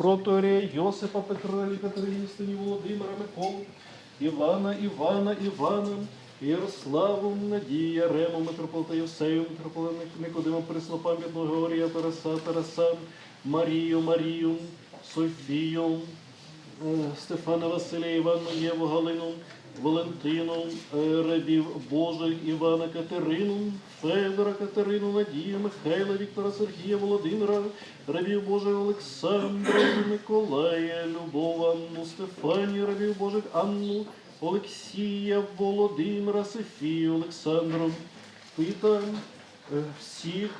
протоорія Йосипа Петра Катерині Володимира Миколу, Івана, Івана, Івана, Ярославу, Надія, Рему, митрополита Євсею, митрополита Никодима, Преснопам'ятного Георгія, Тараса, Тараса, Марію, Марію, Софію, е, Стефана Василія, Івану, Єву, Галину, Валентину, е, рабів Божих, Івана Катерину, Федора Катерину, Надію, Михайла, Віктора Сергія, Володимира, рабів Божих Олександра, Миколая, Любов, Анну, Стефанію, рабів Божих Анну, Олексія, Володимира, Софію, Олександру, Пита, всіх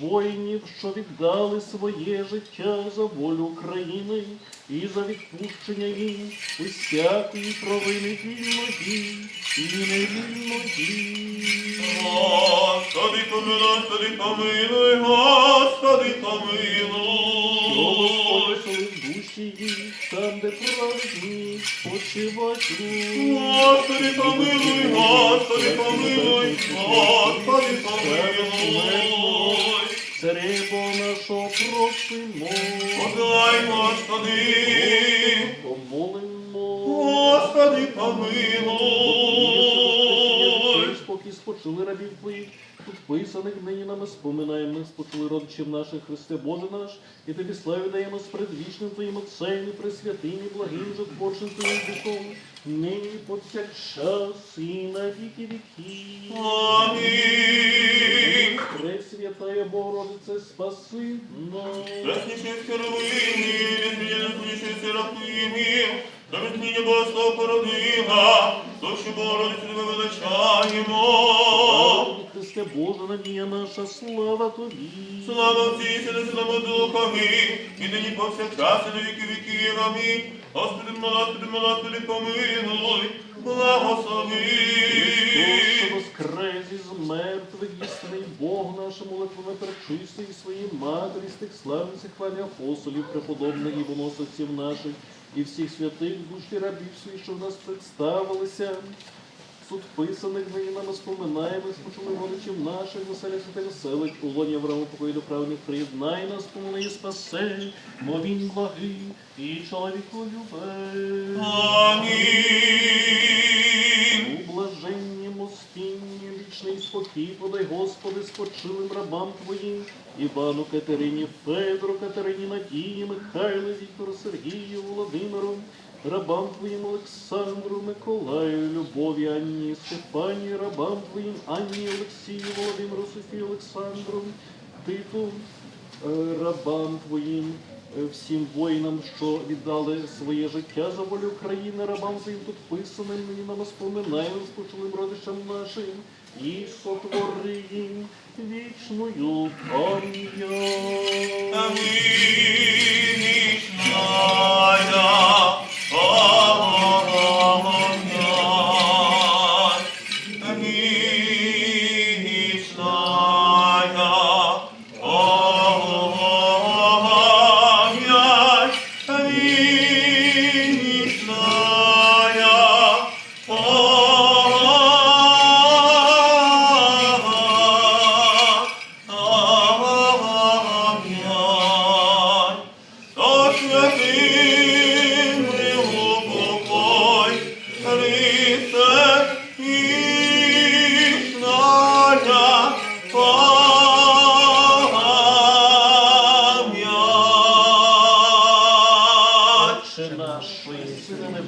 воїнів, що віддали своє життя за волю України і за відпущення їм усякої провини вільної і невільної. Господи помилуй, помилуй, Господи помилуй. Там, де праведні спочивать. Господи помилуй, Господи помилуй, Господи помилуй. Царебо нашого просимо, Подай, Господи, помолимо. Господи помилуй. Спочили рабів твоїх, тут писаних нині нами споминаємо, ми спочили родичів наших, Христе Боже наш, і тобі славі даємо з предвічним Твоїм Отцем і пресвятим і благим же творчим Твоїм Духом, нині повсякчас і на віки віків. Амінь. Пресвятая Богородице, спаси нас. Ясніший скоровині, безмінніший серафимі, та безміння Богослов породила, то що Богородицю тебе величаємо. Слава Христе Боже, надія наша, слава Тобі. Слава Отцю і Сину, Святому Духові, і нині повсякчас і на віки віків. Амінь. Господи, Господи, Господи, помилуй, благослови. Христос, воскрес із мертвих, єсний Бог наш, молитвами пречистий своїй матері, з тих славних і хвалі апостолів, преподобних і боносовців наших, і всіх святих душі рабів своїх, що в нас представилися. Суд писаних нами споминаємо, спочили родичів наших, веселі святи веселих, у лоні Авраама покої до правних приєднай нас, помилуй і спаси, бо він благий і чоловіку любе. Амінь. У блаженні мостінні вічний спокій подай, Господи, спочилим рабам Твоїм, Івану Катерині, Федору, Катерині, Надії, Михайлу, Віктору, Сергію, Володимиру, рабам Твоїм Олександру, Миколаю, Любові, Анні, Стефанії, рабам Твоїм, Анні, Олексію, Володимиру, Софію, Олександру, Титу, е, рабам Твоїм, е, всім воїнам, що віддали своє життя за волю країни, рабам своїм тут писаним, нині нам споминаємо з почулим родичам нашим, і сотвори їм вічною пам'ять. Амінь. Існая пам'ять.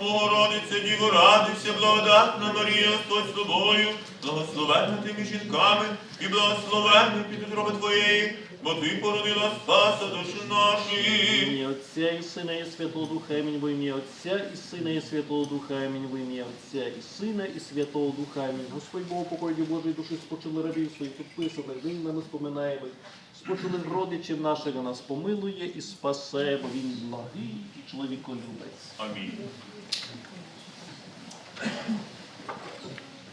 Богородице, Діво, радуйся, благодатна Марія, Господь з тобою, благословенна ти між жінками, і благословенний підтроби твоєї, бо ти породила спаса душі наші. ім'я Отця і Сина і Святого Духа, амінь, во ім'я Отця і Сина і Святого Духа, амінь, во ім'я Отця і Сина і Святого Духа, амінь. Господь Бог, покої Божої душі спочили рабів своїх підписаних, нині нами споминаємо. Спочили родичів наших, нас помилує і спасе, бо він благий чоловіколюбець. Амінь.